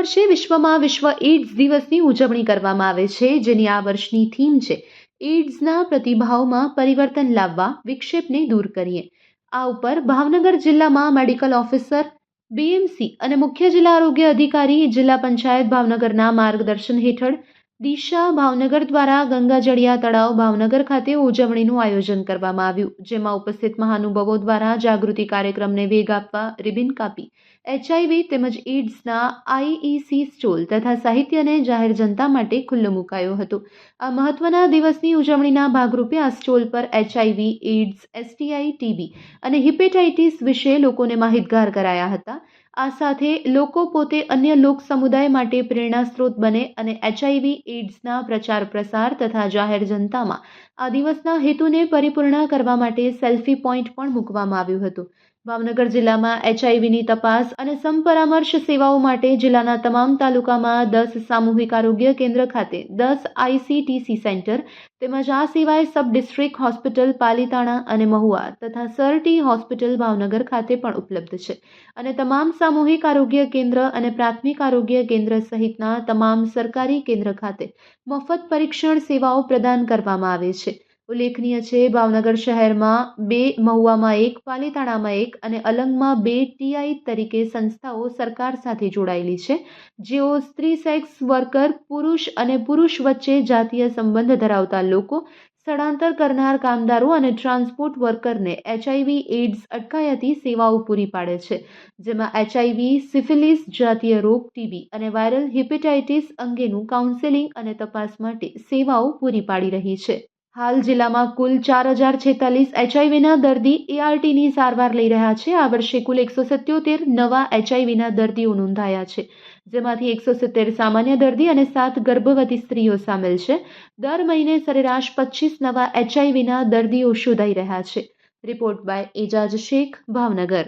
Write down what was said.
વર્ષે વિશ્વમાં વિશ્વ એઇડ્સ દિવસની ઉજવણી કરવામાં આવે છે, જેની આ વર્ષની થીમ છે, એઇડ્સના પ્રતિભાવમાં પરિવર્તન લાવવા વિક્ષેપને દૂર કરીએ. આ ઉપર ભાવનગર જિલ્લામાં મેડિકલ ઓફિસર, બીએમસી અને મુખ્ય જિલ્લા આરોગ્ય અધિકારી જિલ્લા પંચાયત ભાવનગરના માર્ગદર્શન હેઠળ દિશા ભાવનગર દ્વારા ગંગાજળિયા તળાવ ભાવનગર ખાતે ઉજવણીનું આયોજન કરવામાં આવ્યું, જેમાં ઉપસ્થિત મહાનુભાવો દ્વારા જાગૃતિ કાર્યક્રમને વેગ આપવા રિબિન કાપી, એચઆઈવી તેમજ એઇડ્સના આઈઈસી સ્ટોલ તથા સાહિત્યને જાહેર જનતા માટે ખુલ્લો મુકાયો હતો. આ મહત્વના દિવસની ઉજવણીના ભાગરૂપે આ સ્ટોલ પર એચઆઈવી, એઇડ્સ, એસટીઆઈ, ટીબી અને હિપેટાઇટિસ વિશે લોકોને માહિતગાર કરાયા હતા. આ સાથે લોકો પોતે અન્ય લોક સમુદાય માટે પ્રેરણા સ્ત્રોત બને અને એચઆઈવી એઇડ્સના પ્રચાર પ્રસાર તથા જાહેર જનતામાં આ દિવસના હેતુને પરિપૂર્ણ કરવા માટે સેલ્ફી પોઈન્ટ પણ મૂકવામાં આવ્યું હતું. ભાવનગર જિલ્લામાં એચઆઈવીની તપાસ અને સમપરામર્શ સેવાઓ માટે જિલ્લાના તમામ તાલુકામાં દસ સામૂહિક આરોગ્ય કેન્દ્ર ખાતે દસ આઈસીટીસી સેન્ટર તેમજ આ સિવાય સબ ડિસ્ટ્રિક્ટ હોસ્પિટલ પાલીતાણા અને મહુવા તથા સરટી હોસ્પિટલ ભાવનગર ખાતે પણ ઉપલબ્ધ છે. અને તમામ સામૂહિક આરોગ્ય કેન્દ્ર અને પ્રાથમિક આરોગ્ય કેન્દ્ર સહિતના તમામ સરકારી કેન્દ્ર ખાતે મફત પરીક્ષણ સેવાઓ પ્રદાન કરવામાં આવે છે. ઉલ્લેખનીય છે, ભાવનગર શહેરમાં બે મહુવામાં એક, પાલીતાણામાં એક અને અલંગમાં બે ટીઆઈ તરીકે સંસ્થાઓ સરકાર સાથે જોડાયેલી છે, જેઓ સ્ત્રી સેક્સ વર્કર, પુરુષ અને પુરુષ વચ્ચે જાતીય સંબંધ ધરાવતા લોકો, સ્થળાંતર કરનાર કામદારો અને ટ્રાન્સપોર્ટ વર્કરને એચઆઈવી, એઇડ્સ અટકાયતી સેવાઓ પૂરી પાડે છે, જેમાં એચઆઈવી, સિફિલિસ, જાતીય રોગ, ટીબી અને વાયરલ હિપેટાઇટિસ અંગેનું કાઉન્સેલિંગ અને તપાસ માટે સેવાઓ પૂરી પાડી રહી છે. હાલ જિલ્લામાં કુલ ચાર હજાર છેતાલીસ એચઆઈવીના દર્દી એઆરટીની સારવાર લઈ રહ્યા છે. આ વર્ષે કુલ એકસો સત્યોતેર નવા એચઆઈવીના દર્દીઓ નોંધાયા છે. જેમાંથી એકસો સિત્તેર સામાન્ય દર્દી અને સાત ગર્ભવતી સ્ત્રીઓ સામેલ છે. દર મહિને સરેરાશ પચીસ નવા એચઆઈવીના દર્દીઓ શોધાઈ રહ્યા છે. Report by Ejaz Shaikh, Bhavnagar.